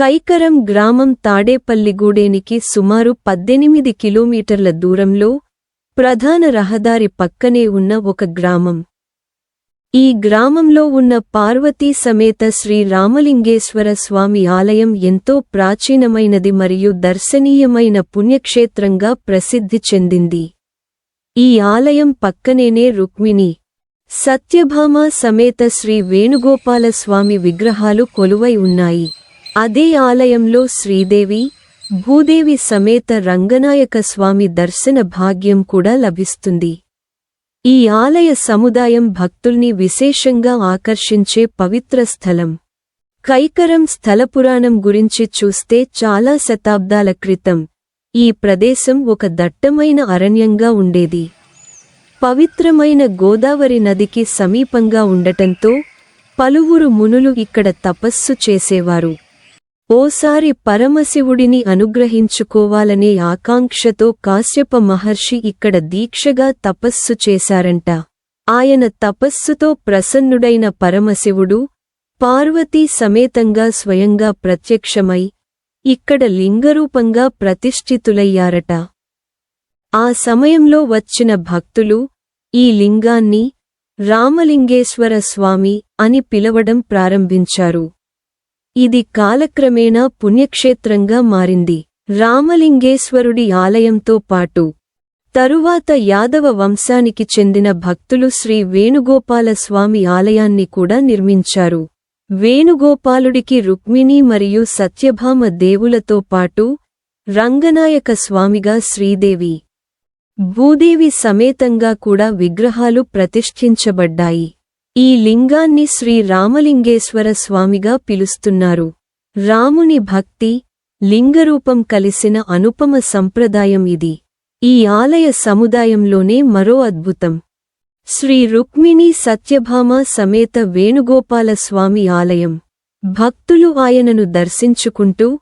కైకరం గ్రామం తాడేపల్లిగూడేనికి సుమారు పద్దెనిమిది కిలోమీటర్ల దూరంలో ప్రధాన రహదారి పక్కనే ఉన్న ఒక గ్రామం. ఈ గ్రామంలో ఉన్న పార్వతీ సమేత శ్రీ రామలింగేశ్వర స్వామి ఆలయం ఎంతో ప్రాచీనమైనది మరియు దర్శనీయమైన పుణ్యక్షేత్రంగా ప్రసిద్ధి చెందింది. ఈ ఆలయం పక్కనేనే రుక్మిణి సత్యభామ సమేత శ్రీ వేణుగోపాల స్వామి విగ్రహాలు కొలువై ఉన్నాయి. అదే ఆలయంలో శ్రీదేవి భూదేవి సమేత రంగనాయక స్వామి దర్శన భాగ్యం కూడా లభిస్తుంది. ఈ ఆలయ సముదాయం భక్తుల్ని విశేషంగా ఆకర్షించే పవిత్ర స్థలం. కైకరం స్థలపురాణం గురించి చూస్తే చాలా శతాబ్దాల క్రితం ఈ ప్రదేశం ఒక దట్టమైన అరణ్యంగా ఉండేది. పవిత్రమైన గోదావరి నదికి సమీపంగా ఉండటంతో పలువురు మునులు ఇక్కడ తపస్సు చేసేవారు. ఓసారి పరమశివుడిని అనుగ్రహించుకోవాలనే ఆకాంక్షతో కాశ్యప మహర్షి ఇక్కడ దీక్షగా తపస్సు చేశారంట. ఆయన తపస్సుతో ప్రసన్నుడైన పరమశివుడు పార్వతీ సమేతంగా స్వయంగా ప్రత్యక్షమై ఇక్కడ లింగరూపంగా ప్రతిష్ఠితులయ్యారట. ఆ సమయంలో వచ్చిన భక్తులు ఈ లింగాన్ని రామలింగేశ్వర స్వామి అని పిలవడం ప్రారంభించారు. ఇది కాలక్రమేణా పుణ్యక్షేత్రంగా మారింది. రామలింగేశ్వరుడి ఆలయంతో పాటు తరువాత యాదవ వంశానికి చెందిన భక్తులు శ్రీ వేణుగోపాలస్వామి ఆలయాన్ని కూడా నిర్మించారు. వేణుగోపాలుడికి రుక్మిణి మరియు సత్యభామ దేవులతో పాటు రంగనాయక స్వామిగా శ్రీదేవి భూదేవి సమేతంగా కూడా విగ్రహాలు ప్రతిష్ఠించబడ్డాయి. ఈ లింగాన్ని శ్రీ రామలింగేశ్వర స్వామిగా పిలుస్తున్నారు. రాముని భక్తి లింగరూపం కలిసిన అనుపమ సంప్రదాయం ఇది. ఈ ఆలయ సముదాయంలోనే మరో అద్భుతం. శ్రీ రుక్మిణి సత్యభామ సమేత వేణుగోపాల స్వామి ఆలయం. భక్తులు ఆయనను దర్శించుకుంటూ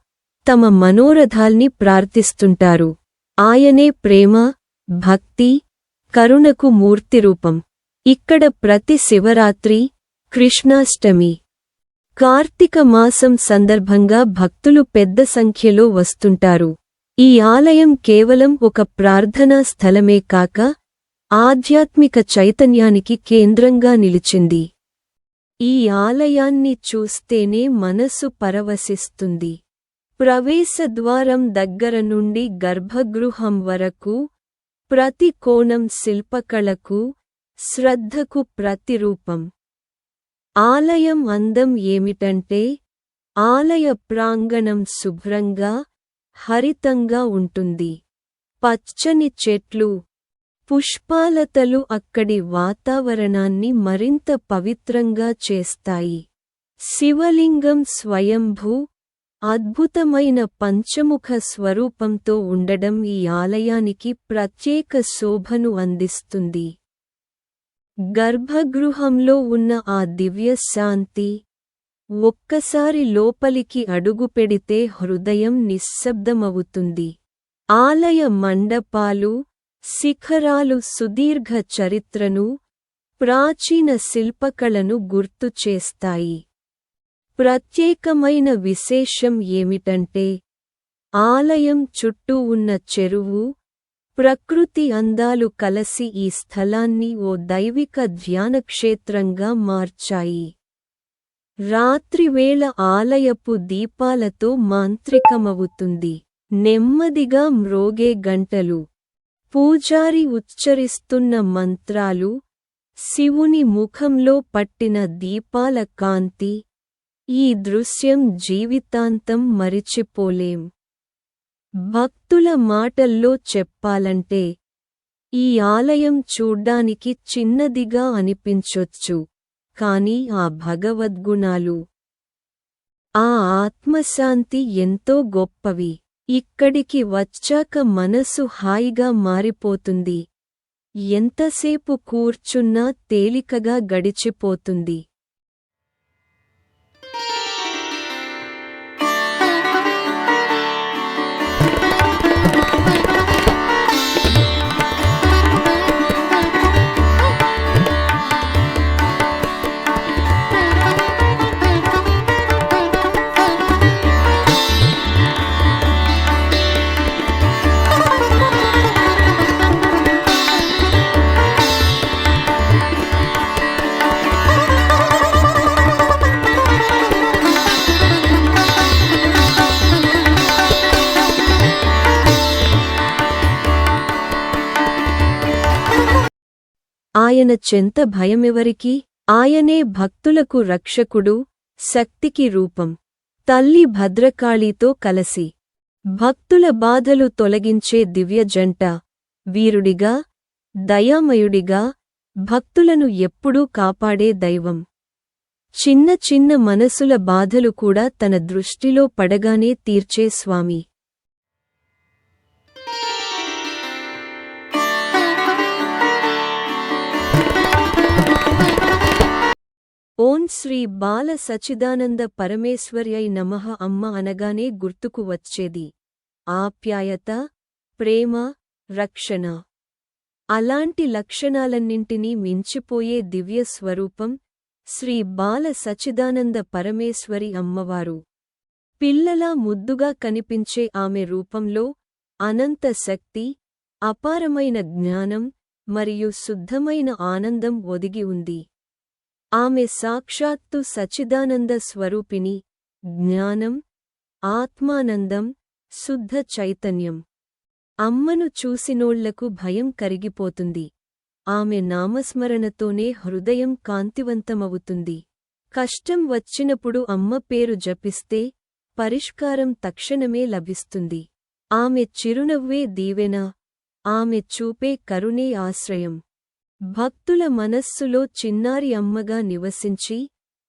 తమ మనోరథాల్ని ప్రార్థిస్తుంటారు. ఆయనే ప్రేమ భక్తి కరుణకు మూర్తిరూపం. ఇక్కడ ప్రతి శివరాత్రి కృష్ణాష్టమి కార్తీక మాసం సందర్భంగా భక్తులు పెద్ద సంఖ్యలో వస్తుంటారు. ఈ ఆలయం కేవలం ఒక ప్రార్థనా స్థలమే కాక ఆధ్యాత్మిక చైతన్యానికి కేంద్రంగా నిలిచింది. ఈ ఆలయాన్ని చూస్తేనే మనసు పరవశిస్తుంది. ప్రవేశద్వారం దగ్గర నుండి గర్భగృహం వరకు ప్రతి కోణం శిల్పకళకు శ్రద్ధకు ప్రతిరూపం. ఆలయం అందం ఏమిటంటే ఆలయ ప్రాంగణం శుభ్రంగా హరితంగా ఉంటుంది. పచ్చని చెట్లు పుష్పాలతలు అక్కడి వాతావరణాన్ని మరింత పవిత్రంగా చేస్తాయి. శివలింగం స్వయంభూ అద్భుతమైన పంచముఖ స్వరూపంతో ఉండడం ఈ ఆలయానికి ప్రత్యేక శోభను అందిస్తుంది. గర్భగృహంలో ఉన్న ఆ దివ్యశాంతి ఒక్కసారి లోపలికి అడుగుపెడితే హృదయం నిశ్శబ్దమవుతుంది. ఆలయ మండపాలు శిఖరాలు సుదీర్ఘ చరిత్రను ప్రాచీన శిల్పకళను గుర్తు చేస్తాయి. ప్రత్యేకమైన విశేషం ఏమిటంటే ఆలయం చుట్టూ ఉన్న చెరువు ప్రకృతి అందాలు కలసి ఈ స్థలాన్ని ఓ దైవిక ధ్యానక్షేత్రంగా మార్చాయి. రాత్రివేళ ఆలయపు దీపాలతో మాంత్రికమవుతుంది. నెమ్మదిగా మ్రోగే గంటలు. పూజారి ఉచ్చరిస్తున్న మంత్రాలు. శివుని ముఖంలో పట్టిన దీపాల కాంతి. ఈ దృశ్యం జీవితాంతం మరిచిపోలేం. భక్తుల మాటల్లో చెప్పాలంటే ఈ ఆలయం చూడ్డానికి చిన్నదిగా అనిపించొచ్చు కాని ఆ భగవద్గుణాలు ఆ ఆత్మశాంతి ఎంతో గొప్పవి. ఇక్కడికి వచ్చాక మనసు హాయిగా మారిపోతుంది. ఎంతసేపు కూర్చున్నా తేలికగా గడిచిపోతుంది. ఆయన చెంత భయమెవరికి? ఆయనే భక్తులకు రక్షకుడు శక్తికి రూపం. తల్లి భద్రకాళితో కలసి భక్తుల బాధలు తొలగించే దివ్య జంట. వీరుడిగా దయామయుడిగా భక్తులను ఎప్పుడూ కాపాడే దైవం. చిన్న చిన్న మనసుల బాధలు కూడా తన దృష్టిలో పడగానే తీర్చే స్వామి. ఓం శ్రీ బాల సచిదానంద పరమేశ్వర్యై నమః అమ్మ అనగానే గుర్తుకు వచ్చేది. ఆప్యాయత ప్రేమ రక్షణ. అలాంటి లక్షణాలన్నింటినీ మించిపోయే దివ్య స్వరూపం శ్రీ బాల సచిదానంద పరమేశ్వరి అమ్మవారు. పిల్లలా ముద్దుగా కనిపించే ఆమె రూపంలో అనంత శక్తి అపారమైన జ్ఞానం మరియు శుద్ధమైన ఆనందం ఒదిగి ఉంది. ఆమె సాక్షాత్తు సచిదానంద స్వరూపిణి జ్ఞానం ఆత్మానందం శుద్ధ చైతన్యం. అమ్మను చూసినోళ్ళకు భయం కరిగిపోతుంది. ఆమె నామస్మరణతోనే హృదయం కాంతివంతమవుతుంది. కష్టం వచ్చినప్పుడు అమ్మ పేరు జపిస్తే పరిష్కారం తక్షణమే లభిస్తుంది. ఆమె చిరునవ్వే దీవెన ఆమె చూపే కరుణే ఆశ్రయం. భక్తుల మనస్సులో చిన్నారి అమ్మగా నివసించి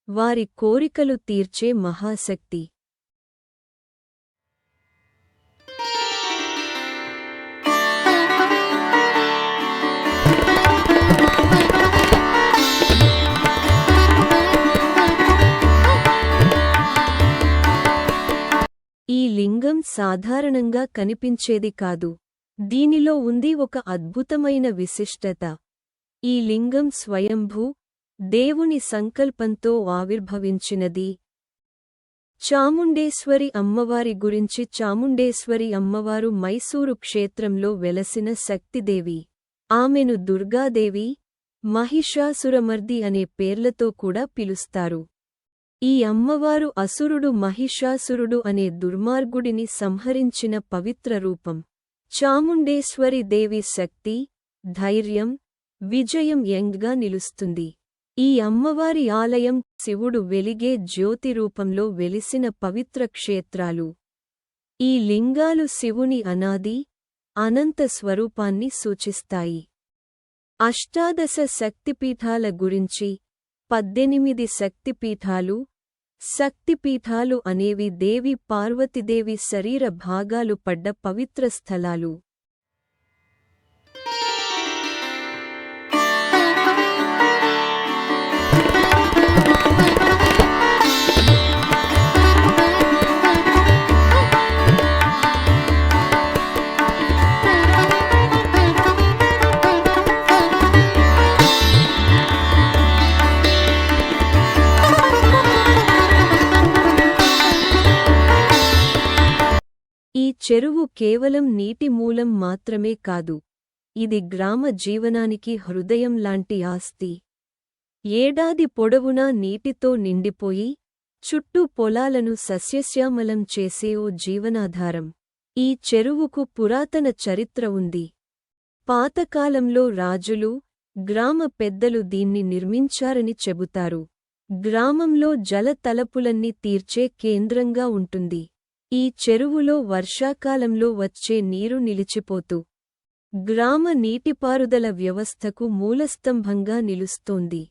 వారి కోరికలు తీర్చే మహాశక్తి. ఈ లింగం సాధారణంగా కనిపించేది కాదు. దీనిలో ఉంది ఒక అద్భుతమైన విశిష్టత. ఈ లింగం స్వయంభూ దేవుని సంకల్పంతో ఆవిర్భవించినది. చాముండేశ్వరి అమ్మవారి గురించి చాముండేశ్వరి అమ్మవారు మైసూరు క్షేత్రంలో వెలసిన శక్తిదేవి. ఆమెను దుర్గాదేవి మహిషాసురమర్ది అనే పేర్లతో కూడా పిలుస్తారు. ఈ అమ్మవారు అసురుడు మహిషాసురుడు అనే దుర్మార్గుడిని సంహరించిన పవిత్ర రూపం. చాముండేశ్వరి దేవి శక్తి ధైర్యం విజయం యంగ్గా నిలుస్తుంది. ఈ అమ్మవారి ఆలయం శివుడు వెలిగే జ్యోతి రూపంలో వెలిసిన పవిత్ర క్షేత్రాలు. ఈ లింగాలు శివుని అనాది అనంత స్వరూపాన్ని సూచిస్తాయి. అష్టాదశ శక్తిపీఠాల గురించి పద్దెనిమిది శక్తిపీఠాలు శక్తిపీఠాలు అనేవి దేవి పార్వతిదేవి శరీర భాగాలు పడ్డ పవిత్ర స్థలాలు. ఈ చెరువు కేవలం నీటి మూలం మాత్రమే కాదు ఇది గ్రామ జీవనానికి హృదయం లాంటి ఆస్తి. ఏడాది పొడవునా నీటితో నిండిపోయి చుట్టూ పొలాలను సస్యశ్యామలం చేసే ఓ జీవనాధారం. ఈ చెరువుకు పురాతన చరిత్ర ఉంది. పాతకాలంలో రాజులు గ్రామ పెద్దలు దీన్ని నిర్మించారని చెబుతారు. గ్రామంలో జల తలపులన్నీ తీర్చే కేంద్రంగా ఉంటుంది. ఈ చెరువులో వర్షాకాలంలో వచ్చే నీరు నిలిచిపోతూ గ్రామ నీటిపారుదల వ్యవస్థకు మూలస్తంభంగా నిలుస్తోంది.